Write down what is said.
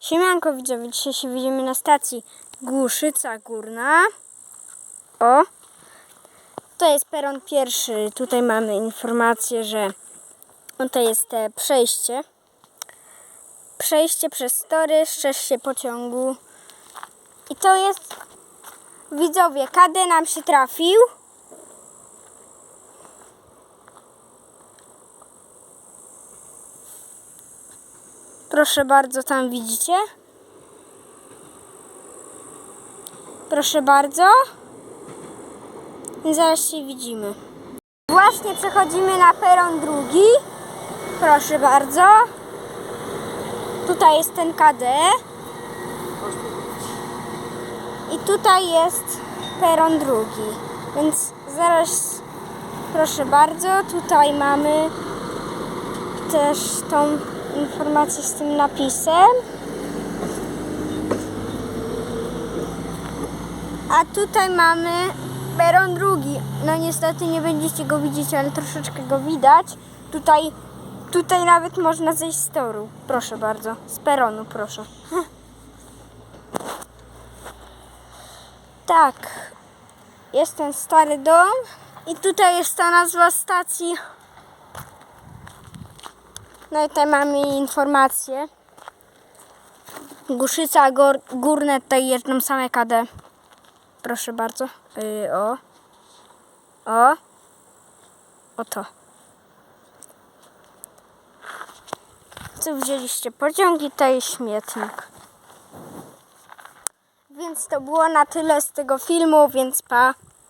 Siemanko widzowie, dzisiaj się widzimy na stacji Głuszyca Górna. O, to jest peron pierwszy. Tutaj mamy informację, że to jest te przejście. Przejście przez tory, szczerz się pociągu. I to jest, widzowie, KD nam się trafił. Proszę bardzo, tam widzicie? Proszę bardzo. I zaraz się widzimy. Właśnie przechodzimy na peron drugi. Proszę bardzo. Tutaj jest ten KD. I tutaj jest peron drugi. Więc zaraz, proszę bardzo, tutaj mamy też tą informację z tym napisem. A tutaj mamy peron drugi. No niestety nie będziecie go widzieć, ale troszeczkę go widać. Tutaj, tutaj nawet można zejść z toru. Proszę bardzo. Z peronu, proszę. tak. Jest ten stary dom. I tutaj jest ta nazwa stacji. No i tutaj mamy informacje. Głuszyca gór, górne, tutaj jeżdżą same KD. Proszę bardzo. Yy, o. O. Oto. Tu wzięliście pociąg i śmietnik. Więc to było na tyle z tego filmu, więc pa.